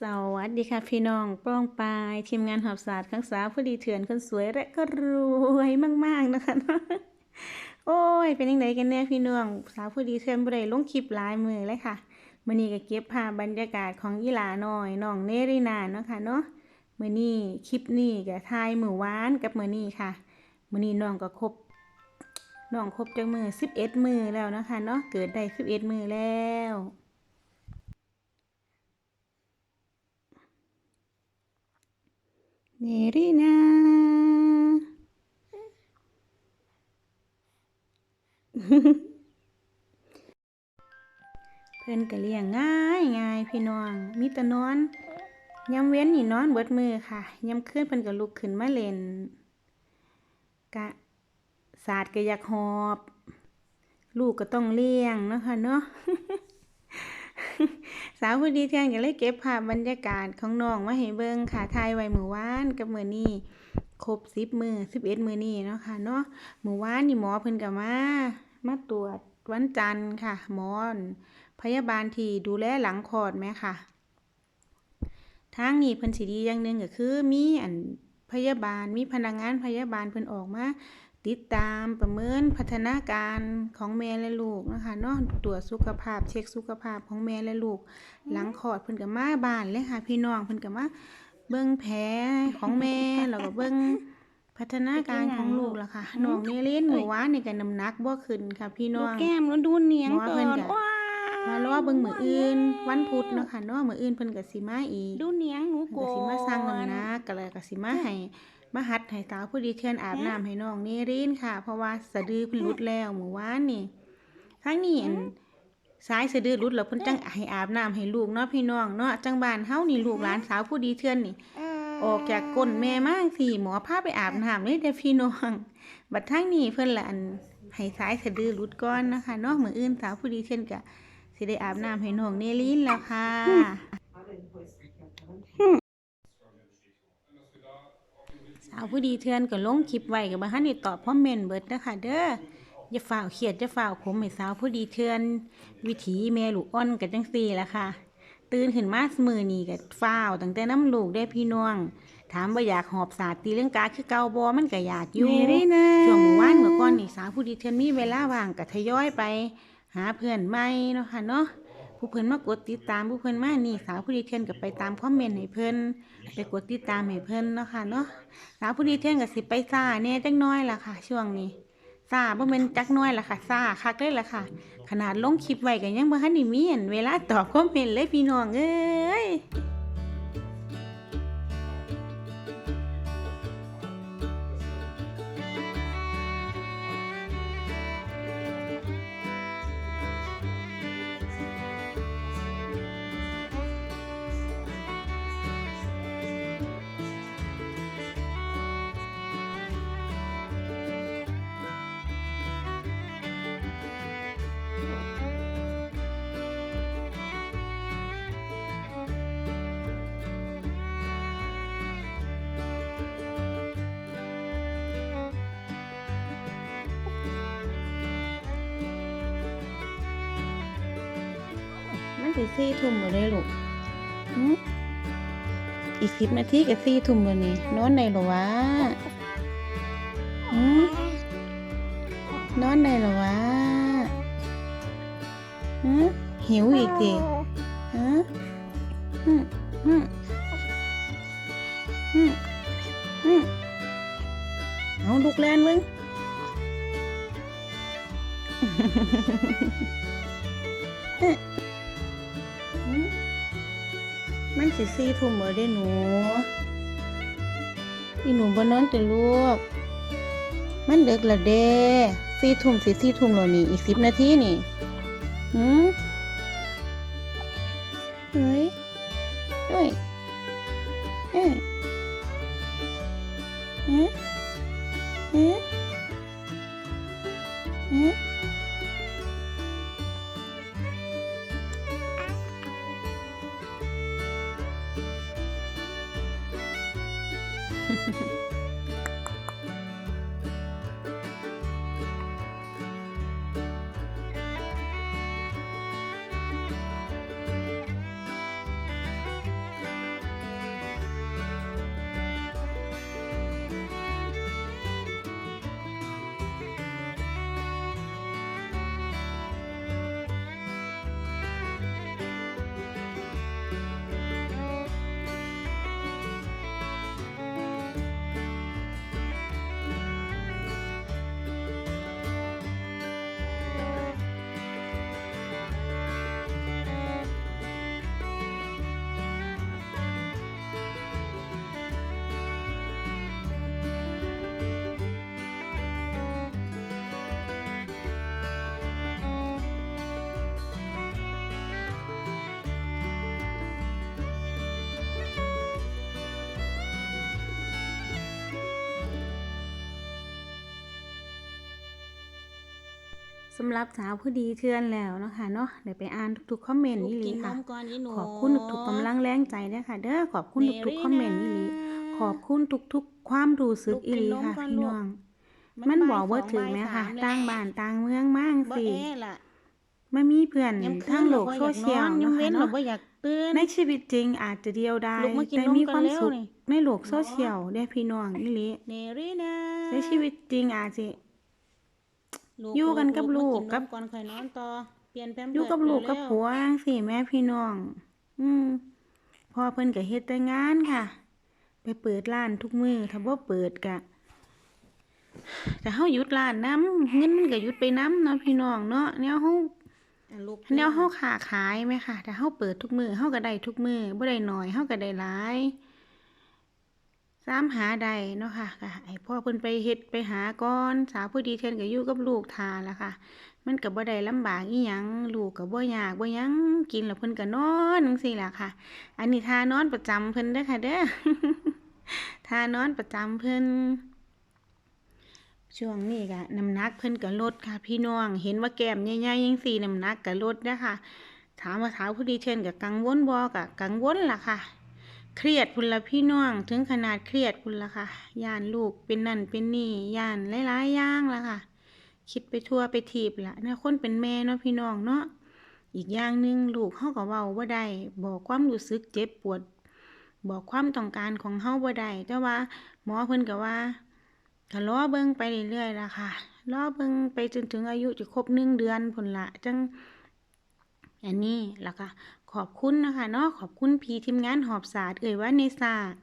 สวัสดีค่ะพี่น้องป้องปายทีมงานหอบศาสตร์ข้างสาวผู้ดีเถื่อนคนสวยและก็รวยมาก ๆ นะคะ โอ้ย เป็นยังไงกันแน่พี่น้องสาวผู้ดีเถื่อนบ่ได้ลงคลิปหลายมือเลยค่ะมื้อนี้ก็เก็บภาพบรรยากาศของอีหลาน้อยน้องเนรินานเนาะค่ะเนาะมื้อนี้คลิปนี้ก็ถ่ายมือวานกับมื้อนี้ค่ะมื้อนี้น้องก็ครบน้องครบจังมือ11มือแล้วนะคะเนาะเกิดได้11มือแล้ว เนรีนาเพิ่อนก็เลี้ยงง่ายง่ายพี่น้อง มีต่นอนยามเว้นนี่นอนเบิดมือค่ะยามคืนเพิ่อนก็ลุกขึ้นมาเล่นกะศาสตร์ก็อยากหอบ ลูกก็ต้องเลี้ยงเนาะค่ะเนาะ สาวผู้ดีเที่ยงก็เลยเก็บภาพบรรยากาศของน้องมาให้เบิ่งค่ะถ่ายไว้มื้อวานกับมื้อนี้ครบ10มื้อ11มื้อนี้เนาะค่ะเนาะมื้อวานนี่หมอเพิ่นก็มามาตรวจวันจันทร์ค่ะหมอนพยาบาลที่ดูแลหลังคลอดแม่ค่ะทางนี้เพิ่นสิดีอย่างหนึ่งก็คือมีอันพยาบาลมีพนักงานพยาบาลเพิ่นออกมา ติดตามประเมินพัฒนาการของแม่และลูกนะคะเนาะตรวจสุขภาพเช็คสุขภาพของแม่และลูก หลังคลอดเพิ่นก็มาบ้านเลยค่ะ พี่น้องเพิ่นก็มาเบิ่งแผลของแม่แล้วก็เบิ่งพัฒนาการของลูกล่ะค่ะน้องเนลินเมื่อวานนี่ก็น้ำหนักบ่ขึ้นค่ะ พี่น้ดูองแก้มแล้วดูเนียงหมอก่เพิ่อนนก็ว้ามารอเบิ่งมื้ออื่น วันพุธเนาะค่ะเนาะมื้ออื่นเพิ่นก็สิมาอีกดูเนียงหนูเพิ่นก่ก็อนสิมาสั่งน้ำหนักก็เลยก็สิมาให้ มาหัดให้สาวผู้ดีเทื่อนอาบน้ำให้น้องเนรินค่ะ เพราะว่าสะดือเพิ่นหลุดแล้วเมื่อวานนี่ทั้งนี้อันสายสะดือหลุดแล้วเพิ่นจังให้อาบน้ำให้ลูกเนาะพี่น้องเนาะจังบ้านเฮานี่ลูกหลานสาวผู้ดีเทื่อนนี่ออกจากก้นแม่มาจั่งสิหมอพาไปอาบน้ำเลยเด้อพี่น้องบัดทั้งนี้เพิ่นละอันให้สายสะดือหลุดก่อนนะคะเนาะมื้ออื่นสาวผู้ดีเทื่อนก็สิได้อาบน้ำให้น้องเนลินแล้วค่ะสาวผู้ดีเทือนก็ลงคลิปไว้ก็บ่ทันได้ตอบคอมเมนต์เบิดนะคะเด้ออย่าฝ่าวเครียดอย่าฝ่าวขมให้สาวผู้ดีเทือน วิถีแม่ลูกอ่อนก็จังซี่ล่ะค่ะ ตื่นขึ้นมามื้อนี้ก็ฟ้าวตั้งแต่น้ำลูกได้พี่น้อง ถามว่าอยากหอบสาดตีเรื่องกาคือเก่าบ่มันก็อยากอยู่เนรีนาช่วงเมื่อวานเมื่อก่อนนี่สาวผู้ดีเทือนมีเวลาว่างก็ทยอยไป หาเพื่อนใหม่เนาะค่ะเนาะ ผู้เพิ่นมากดติดตามผู้เพิ่นมานี่สาวผู้ดีเทนก็ไปตามคอมเมนต์ให้เพิ่นไปกดติดตามให้เพิ่นเนาะค่ะเนาะสาวผู้ดีเทียงกับสิไปซ่าเน่จักน้อยล่ะค่ะ ช่วงนี้ซ่าบ่เป็นจักน้อยล่ะค่ะซ่าคักเลยล่ะค่ะ ขนาดลงคลิปไว้กันยังบ่ทันได้มีอันเวลาตอบคอมเมนต์เลยพี่น้องเอ้ย มันสิสี่ทุ่มบ่ได้ลูกอีกสิบนาทีก็สี่ทุ่มแล้วนี่นอนได้เหรอวะนอนได้เหรอวะหิวอีกดิฮะหึหึหึหึเอาลูกแลนมึงหื มันสิซี่ทุ่มบ่ได้หนู อีหนูบ่นอนแต่ลูก มันเด็กละเด้สี่ทุ่มสิซี่ทุ่มแล้วนี่ อีกสิบนาทีนี่ หืมเฮ้ย สำหรับสาวผู้ดีเทือนแล้วเนาะค่ะเนาะเดี๋ยวไปอ่านทุกๆคอมเมนต์ลูกนี่ลีกินนค่ะมก่อนอีหนูขอบคุณทุกๆกำลังแรงใจเด้อค่ะ เด้อขอบคุณทุกๆคอมเมนต์นี่ลีขอบคุณทุกๆ ความรู้สึกอีหลีค่ะพี่น้อง มันบอกว่าถึงไหมคะต่างบ้านต่างเมืองมากบ่สิแอล่ะมามีเพื่อนยามคืทางนโลเรากบ่โซอยากเชียนลอนยามเนาะเว้ค่ะนเราเนาะบ่อยากตื่นในชีวิตจริงอาจจะเดียวดายลูกมากินแต่นมมีกัคนวามแล้วสุขนี่ในโลกโซเชียลเด้อพี่น้องอีหลีเนรีนะในชีวิตจริงอาจจะลู อยู่กันกับลูกมากับนมก่อนค่อยนอนต่อเปลี่ยนแพมอยู่กับลูกกับเร็วๆผัวสิแม่พี่น้อง อืมพอเพิ่นก็เฮ็ดแต่งานค่ะ ไปเปิดร้านทุกมื้อถ้าบ่เปิดก็แต่เฮาหยุดร้านนํเงินมันก็หยุดไปนํเนาะพี่น้องเนาะแนวเฮาอะลูกแนวเฮาค้าขายไหมค่ะถ้าเฮาเปิดทุกมื้อเฮาก็ได้ทุกมื้อบ่ได้น้อยเฮาก็ได้หลาย สามหาได้เนาะค่ะก็ให้พ่อเพิ่นไปเฮ็ดไปหาก่อนสาวผู้ดีเทนก็อยู่กับลูกทาละค่ะ มันก็บบ่ได้ลำบากอีหยังลูกก็บ่ยากบ่หยังกินแล้วเพิ่นก็นอนจังซี่ล่ะค่ะ อันนี้ทานอนประจำเพิ่นเด้อค่ะเด้อทานอนประจำเพิ่นช่วงนี้ก็น้ำหนักเพิ่นก็ลดค่ะพี่น้อง เห็นว่าแก้มใหญ่ๆจังซี่น้ำหนักก็ลดเด้อค่ะถามว่าสาวผู้ดีเทนก็กังวลบ่ก็กังวลล่ะค่ะ เครียดพุ่นละพี่น้องถึงขนาดเครียดพุ่นละค่ะย่านลูกเป็นนั่นเป็นนี่ย่านหลายๆอย่างละค่ะ คิดไปทั่วไปทีบละเนะคนเป็นแม่เนาะพี่น้องเนาะอีกอย่างหนึ่งลูกเฮาก็เว้าบ่ได้บอกความรู้สึกเจ็บปวด บอกความต้องการของเฮาบ่ได้แต่ว่าหมอเพิ่นก็ว่าก็รอเบิ่งไปเรื่อยๆละค่ะรอเบิ่งไปจนถึงอายุจะครบหนึ่งเดือนพุ่นละจังอันนี้ละค่ะ ขอบคุณนะคะเนาะขอบคุณพีทีมงานหอบศาสตร์เอ่ยว่าในศาสตร์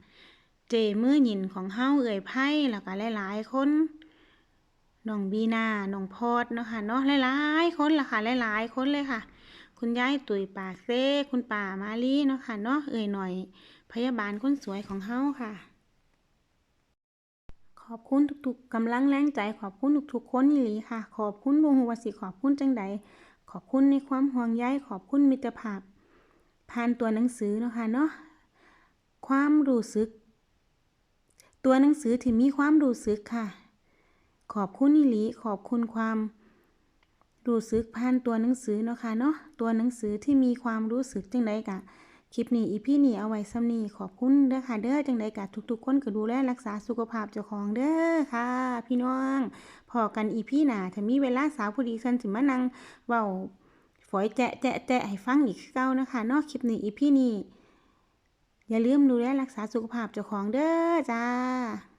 เจมือหยินของเฮาเอ่ยไพ่แล้วก็หลายๆคนน้องบีนาน้องพอดเนาะค่ะเนาะหลายๆคนละค่ะหลายๆคนเลยค่ะ คุณยายตุ๋ยปากเซ่คุณป่ามาลีเนาะค่ะเนาะเอ่ยหน่อย พยาบาลคนสวยของเฮาค่ะ ขอบคุณทุกๆกำลังแรงใจขอบคุณทุกๆคนอีหลีค่ะ ขอบคุณวงหัวสิขอบคุณจังใดขอบคุณในความห่วงใยขอบคุณมิตรภาพ ผ่านตัวหนังสือเนาะค่ะเนาะความรู้สึก ตัวหนังสือที่มีความรู้สึกค่ะ ขอบคุณอิลีขอบคุณความรู้สึกผ่านตัวหนังสือเนาะค่ะเนาะตัวหนังสือที่มีความรู้สึกจังใดกะคลิปนี้อีพี่นี่เอาไว้ซ้ำนี้ขอบคุณเด้อค่ะ เด้อจังใดกะทุกๆคนก็ดูแลรักษาสุขภาพเจ้าของเด้อค่ะ พี่น้องพอกันอีพี่หนาถ้ามีเวลาสาวผู้ดีเซันสิมานั่งเว้า ฝอยแจะแจะแจะให้ฟังอีกเก่านะคะนอกคลิปนี้อีพี่นี่อย่าลืมดูแลรักษาสุขภาพเจ้าของเด้อจ้า